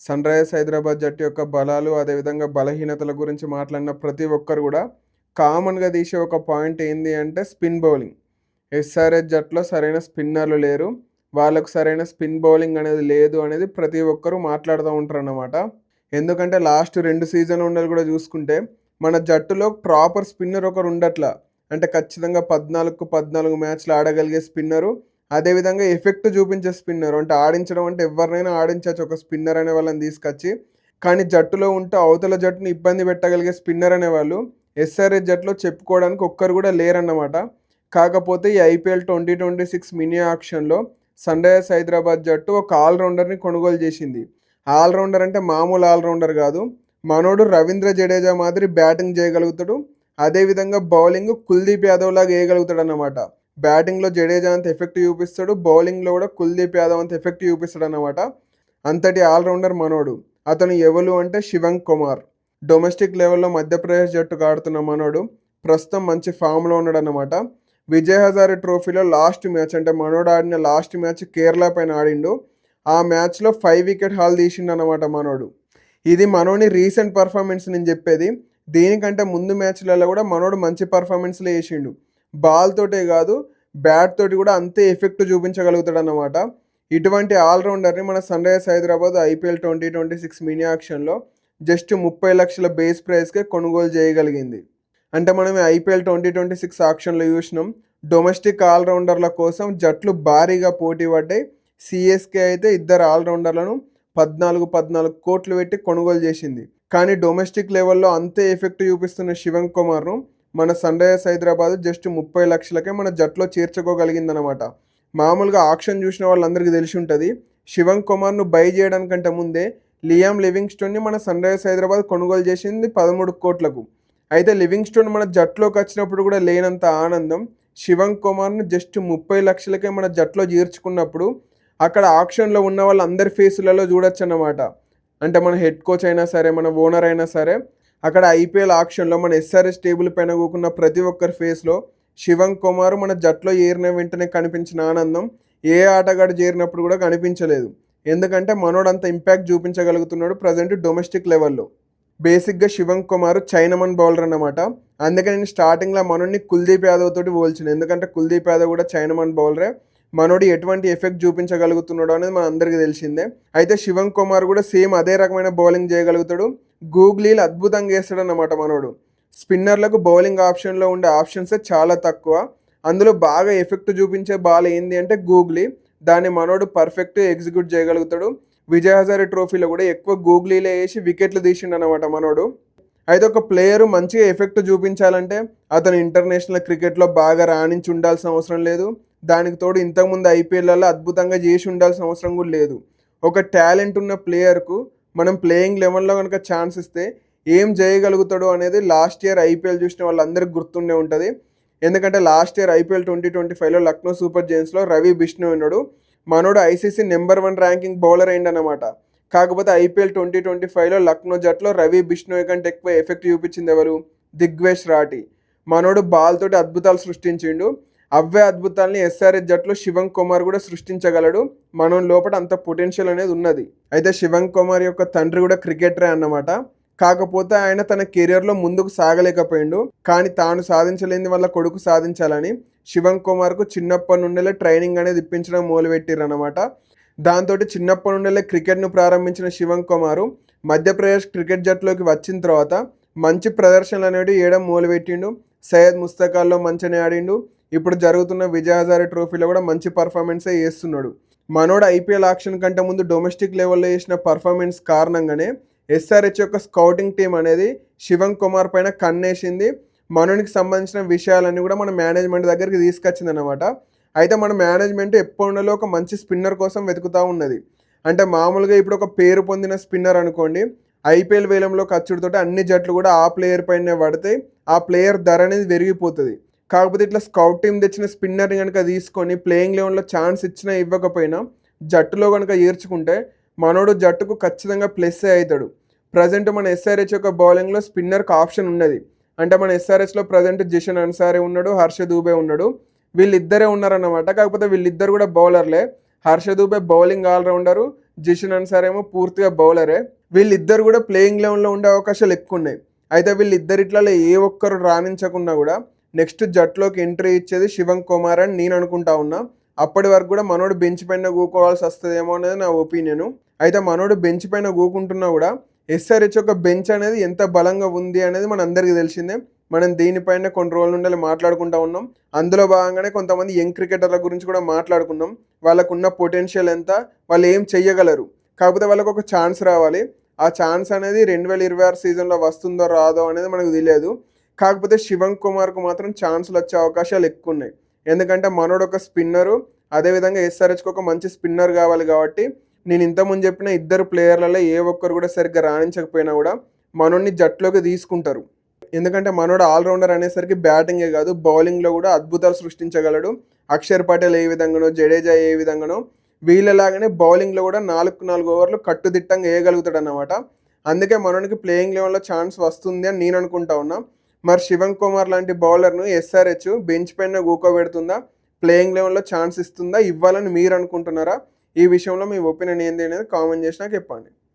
Sun Risers Hyderabad జట్టు యొక్క బలాలు అదేవిధంగా బలహీనతల గురించి మాట్లాడిన ప్రతి ఒక్కరు కూడా కామన్గా తీసే ఒక పాయింట్ ఏంది అంటే స్పిన్ బౌలింగ్. ఎస్ఆర్ఎస్ జట్టులో సరైన స్పిన్నర్లు లేరు. వాళ్ళకు సరైన స్పిన్ బౌలింగ్ అనేది లేదు అనేది ప్రతి ఒక్కరూ మాట్లాడుతూ ఉంటారు అన్నమాట ఎందుకంటే లాస్ట్ రెండు సీజన్ ఉండలు కూడా చూసుకుంటే మన జట్టులో ప్రాపర్ స్పిన్నర్ ఒకరు ఉండట్లా. అంటే ఖచ్చితంగా పద్నాలుగు పద్నాలుగు మ్యాచ్లు ఆడగలిగే స్పిన్నరు. అదేవిధంగా ఎఫెక్ట్ చూపించే స్పిన్నర్ అంటే ఆడించడం అంటే ఎవరినైనా ఆడించవచ్చు. ఒక స్పిన్నర్ అనే వాళ్ళని తీసుకొచ్చి కానీ జట్టులో ఉంటే అవతల జట్టుని ఇబ్బంది పెట్టగలిగే స్పిన్నర్ అనేవాళ్ళు ఎస్ఆర్ఎస్ జట్టులో చెప్పుకోవడానికి ఒక్కరు కూడా లేరన్నమాట. కాకపోతే ఈ IPL twenty twenty six mini ఆక్షన్లో Sunrisers Hyderabad జట్టు ఒక ఆల్రౌండర్ని కొనుగోలు చేసింది. ఆల్రౌండర్ అంటే మామూలు ఆల్రౌండర్ కాదు. మనోడు రవీంద్ర జడేజా మాదిరి బ్యాటింగ్ చేయగలుగుతాడు. అదేవిధంగా బౌలింగ్ కుల్దీప్ యాదవ్ లాగా వేయగలుగుతాడు అన్నమాట బ్యాటింగ్లో జడేజా అంత ఎఫెక్ట్ చూపిస్తాడు బౌలింగ్లో కూడా కుల్దీప్ యాదవ్ అంత ఎఫెక్ట్ చూపిస్తాడు అనమాట అంతటి ఆల్రౌండర్ మనోడు. అతను ఎవరు అంటే శివంగ్ కుమార్. డొమెస్టిక్ లెవెల్లో మధ్యప్రదేశ్ జట్టుకు ఆడుతున్న మనోడు. ప్రస్తుతం మంచి ఫామ్లో ఉన్నాడు అనమాట విజయ్ హజారే ట్రోఫీలో లాస్ట్ మ్యాచ్ అంటే మనోడు ఆడిన లాస్ట్ మ్యాచ్ కేరళ పైన ఆడిండు. ఆ మ్యాచ్లో ఫైవ్ వికెట్ హాల్ తీసిండు అనమాట మనోడు. ఇది మనోని రీసెంట్ పర్ఫార్మెన్స్ నేను చెప్పేది. దీనికంటే ముందు మ్యాచ్లలో కూడా మనోడు మంచి పర్ఫార్మెన్స్లో వేసిండు బాల్ తోటే కాదు బ్యాట్ తోటి కూడా అంతే ఎఫెక్ట్ చూపించగలుగుతాడు అన్నమాట ఇటువంటి ఆల్రౌండర్ని మన Sunrisers Hyderabad IPL twenty twenty six mini ఆక్షన్లో just ముప్పై లక్షల బేస్ ప్రైస్కే కొనుగోలు చేయగలిగింది. అంటే మనం ఐపీఎల్ ట్వంటీ ట్వంటీ సిక్స్ ఆక్షన్లో చూసినాం డొమెస్టిక్ ఆల్రౌండర్ల కోసం జట్లు భారీగా పోటీ పడ్డాయి. సిఎస్కే అయితే ఇద్దరు ఆల్రౌండర్లను పద్నాలుగు పద్నాలుగు కోట్లు పెట్టి కొనుగోలు చేసింది. కానీ డొమెస్టిక్ లెవెల్లో అంతే ఎఫెక్ట్ చూపిస్తున్న శివన్ కుమార్ను మన సన్ రైజర్స్ హైదరాబాద్ జస్ట్ ముప్పై లక్షలకే మన జట్లో చేర్చుకోగలిగిందనమాట మామూలుగా ఆక్షన్ చూసిన వాళ్ళందరికీ తెలిసి ఉంటుంది శివం కుమార్ను బై చేయడానికంటే ముందే లియామ్ లివింగ్స్టోన్ని మన సన్ రైజర్స్ హైదరాబాద్ కొనుగోలు చేసింది పదమూడు కోట్లకు. అయితే లివింగ్స్టోన్ మన జట్లోకి వచ్చినప్పుడు కూడా లేనంత ఆనందం శివం కుమార్ను జస్ట్ ముప్పై లక్షలకే మన జట్లో చేర్చుకున్నప్పుడు అక్కడ ఆక్షన్లో ఉన్న వాళ్ళందరి ఫేసులలో చూడొచ్చు అన్నమాట అంటే మన హెడ్ కోచ్ అయినా సరే మన ఓనర్ అయినా సరే అక్కడ ఐపీఎల్ ఆక్షన్లో మన ఎస్ఆర్ఎస్ టేబుల్ పైన కూకున్న ప్రతి ఒక్కరి ఫేస్లో శివం కుమార్ మన జట్లో ఏరిన వెంటనే కనిపించిన ఆనందం. ఏ ఆటగాడు చేరినప్పుడు కూడా కనిపించలేదు. ఎందుకంటే మనోడు అంత ఇంపాక్ట్ చూపించగలుగుతున్నాడు ప్రజెంట్ డొమెస్టిక్ లెవెల్లో. బేసిక్గా శివం కుమార్ చైనమన్ బౌలర్ అన్నమాట. అందుకే నేను స్టార్టింగ్లో మనోడిని కుల్దీప్ యాదవ్ తోటి పోల్చిన. ఎందుకంటే కుల్దీప్ యాదవ్ కూడా చైనమన్ బౌలరే. మనోడు ఎటువంటి ఎఫెక్ట్ చూపించగలుగుతున్నాడు అనేది మన అందరికీ తెలిసిందే. అయితే శివం కుమార్ కూడా సేమ్ అదే రకమైన బౌలింగ్ చేయగలుగుతాడు. గూగ్లీలు అద్భుతంగా వేస్తాడు అన్నమాట మనోడు. స్పిన్నర్లకు బౌలింగ్ ఆప్షన్లో ఉండే ఆప్షన్స్ చాలా తక్కువ. అందులో బాగా ఎఫెక్ట్ చూపించే బాల్ ఏంది అంటే గూగ్లీ. దాన్ని మనోడు పర్ఫెక్ట్ ఎగ్జిక్యూట్ చేయగలుగుతాడు. విజయ్ హజారే ట్రోఫీలో కూడా ఎక్కువ గూగ్లీలే వేసి వికెట్లు తీసిండు అనమాట మనోడు. అయితే ఒక ప్లేయర్ మంచిగా ఎఫెక్ట్ చూపించాలంటే అతను ఇంటర్నేషనల్ క్రికెట్లో బాగా రాణించి ఉండాల్సిన అవసరం లేదు. దానికి తోడు ఇంతకుముందు ఐపీఎల్లలో అద్భుతంగా చేసి ఉండాల్సిన అవసరం కూడా లేదు. ఒక టాలెంట్ ఉన్న ప్లేయర్కు మనం ప్లేయింగ్ లెవెన్లో కనుక ఛాన్స్ ఇస్తే ఏం చేయగలుగుతాడు అనేది లాస్ట్ ఇయర్ ఐపీఎల్ చూసిన వాళ్ళందరికీ గుర్తుండే ఉంటుంది. ఎందుకంటే last year IPL twenty twenty ఫైవ్లో లక్నో సూపర్ జైన్స్లో రవి బిష్ణు ఉన్నాడు. మనోడు ICC number one ranking bowler అయిందన్నమాట కాకపోతే ఐపీఎల్ ట్వంటీ ట్వంటీ ఫైవ్లో లక్నో జట్లో రవి బిష్ణు కంటే ఎక్కువ ఎఫెక్ట్ చూపించింది ఎవరు? దిగ్వేష్ రాటి మనోడు బాల్ తోటి అద్భుతాలు సృష్టించిండు. అవే అద్భుతాల్ని ఎస్ఆర్ఎస్ జట్లో శివం కుమార్ కూడా సృష్టించగలడు. మనం లోపల అంత పొటెన్షియల్ అనేది ఉన్నది. అయితే శివం కుమార్ యొక్క తండ్రి కూడా క్రికెటరే అన్నమాట. కాకపోతే ఆయన తన కెరియర్లో ముందుకు సాగలేకపోయిండు. కానీ తాను సాధించలేని వాళ్ళ కొడుకు సాధించాలని శివం కుమార్కు చిన్నప్పటి నుండేలే ట్రైనింగ్ అనేది ఇప్పించడం మొదలుపెట్టిర్రు అనమాట దాంతో చిన్నప్పటి నుండేలే క్రికెట్ను ప్రారంభించిన శివం కుమారు మధ్యప్రదేశ్ క్రికెట్ జట్టులోకి వచ్చిన తర్వాత మంచి ప్రదర్శనలు అనేవి వేయడం మొదలుపెట్టిండు. సయ్యద్ ముస్తకాల్లో మంచిగానే ఆడిండు. ఇప్పుడు జరుగుతున్న విజయ్ హజారే ట్రోఫీలో కూడా మంచి పర్ఫార్మెన్సే చేస్తున్నాడు. మనోడు ఐపీఎల్ ఆక్షన్ కంటే ముందు డొమెస్టిక్ లెవెల్లో చేసిన పర్ఫార్మెన్స్ కారణంగానే ఎస్ఆర్హెచ్ యొక్క స్కౌటింగ్ టీం అనేది శివం కుమార్ పైన కన్నేసింది. మనోనికి సంబంధించిన విషయాలన్నీ కూడా మన మేనేజ్మెంట్ దగ్గరికి తీసుకొచ్చింది అనమాట అయితే మన మేనేజ్మెంట్ ఎప్పుడులో ఒక మంచి స్పిన్నర్ కోసం వెతుకుతూ ఉన్నది. అంటే మామూలుగా ఇప్పుడు ఒక పేరు పొందిన స్పిన్నర్ అనుకోండి ఐపీఎల్ వేలంలో ఖర్చుడితో అన్ని జట్లు కూడా ఆ ప్లేయర్ పైనే పడితే ఆ ప్లేయర్ ధర అనేది పెరిగిపోతుంది కాకపోతే ఇట్లా స్కౌట్ టీం తెచ్చిన స్పిన్నర్ని కనుక తీసుకొని ప్లేయింగ్ లెవెన్లో ఛాన్స్ ఇచ్చినా ఇవ్వకపోయినా జట్టులో కనుక ఏర్చుకుంటే మనోడు జట్టుకు ఖచ్చితంగా ప్లస్ అవుతాడు. ప్రజెంట్ మన ఎస్ఆర్హెచ్ యొక్క బౌలింగ్లో స్పిన్నర్కి ఆప్షన్ ఉన్నది. అంటే మన ఎస్ఆర్హెచ్లో ప్రజెంట్ జిషన్ అన్సారీ ఉన్నాడు హర్ష దూబే ఉన్నాడు. వీళ్ళిద్దరే ఉన్నారన్నమాట. కాకపోతే వీళ్ళిద్దరు కూడా బౌలర్లే. హర్ష దూబే బౌలింగ్ ఆల్రౌండరు జిషన్ అన్సార్ ఏమో పూర్తిగా బౌలరే. వీళ్ళిద్దరు కూడా ప్లేయింగ్ లెవెన్లో ఉండే అవకాశాలు ఎక్కువ ఉన్నాయి. అయితే వీళ్ళిద్దరిట్లలో ఏ ఒక్కరు రాణించకున్నా కూడా నెక్స్ట్ జట్లోకి ఎంట్రీ ఇచ్చేది శివం కుమార్ అని నేను అనుకుంటా ఉన్నా. అప్పటి వరకు కూడా మనోడు బెంచ్ పైన కూకోవాల్సి వస్తుందేమో అనేది నా ఒపీనియన్. అయితే మనోడు బెంచ్ పైన కూకుంటున్నా కూడా ఎస్ఆర్హెచ్ యొక్క బెంచ్ అనేది ఎంత బలంగా ఉంది అనేది మన అందరికీ తెలిసిందే. మనం దీనిపైన కొన్ని రోజుల నుండి మాట్లాడుకుంటా ఉన్నాం. అందులో భాగంగానే కొంతమంది యంగ్ క్రికెటర్ల గురించి కూడా మాట్లాడుకున్నాం. వాళ్ళకున్న పొటెన్షియల్ ఎంత వాళ్ళు ఏం చెయ్యగలరు. కాకపోతే వాళ్ళకు ఒక ఛాన్స్ రావాలి. ఆ ఛాన్స్ అనేది రెండు వేల ఇరవై ఆరు సీజన్లో వస్తుందో రాదో అనేది మనకు తెలియదు. కాకపోతే శివం కుమార్కు మాత్రం ఛాన్సులు వచ్చే అవకాశాలు ఎక్కువ ఉన్నాయి ఎందుకంటే మనోడు ఒక స్పిన్నరు అదేవిధంగా ఎస్ఆర్హెచ్కి ఒక మంచి స్పిన్నర్ కావాలి కాబట్టి నేను ఇంతకుముందు చెప్పిన ఇద్దరు ప్లేయర్లలో ఏ ఒక్కరు కూడా సరిగ్గా రాణించకపోయినా కూడా మనోడిని జట్టులోకి తీసుకుంటారు. ఎందుకంటే మనోడు ఆల్రౌండర్ అనేసరికి బ్యాటింగే కాదు బౌలింగ్లో కూడా అద్భుతాలు సృష్టించగలడు. అక్షర్ పటేల్ ఏ విధంగానో జడేజా ఏ విధంగానో వీళ్ళలాగానే బౌలింగ్లో కూడా నాలుగు నాలుగు ఓవర్లు కట్టుదిట్టంగా వేయగలుగుతాడు అన్నమాట అందుకే మనోనికి ప్లేయింగ్ లెవెల్లో ఛాన్స్ వస్తుంది అని నేను అనుకుంటా ఉన్నా. మరి శివం కుమార్ లాంటి బౌలర్ను ఎస్ఆర్హెచ్ బెంచ్ పైన కూకోబెడుతుందా? ప్లేయింగ్ లెవెల్లో ఛాన్స్ ఇస్తుందా? ఇవ్వాలని మీరు అనుకుంటున్నారా? ఈ విషయంలో మీ ఒపీనియన్ ఏంటి అనేది కామెంట్ చేసినా చెప్పండి.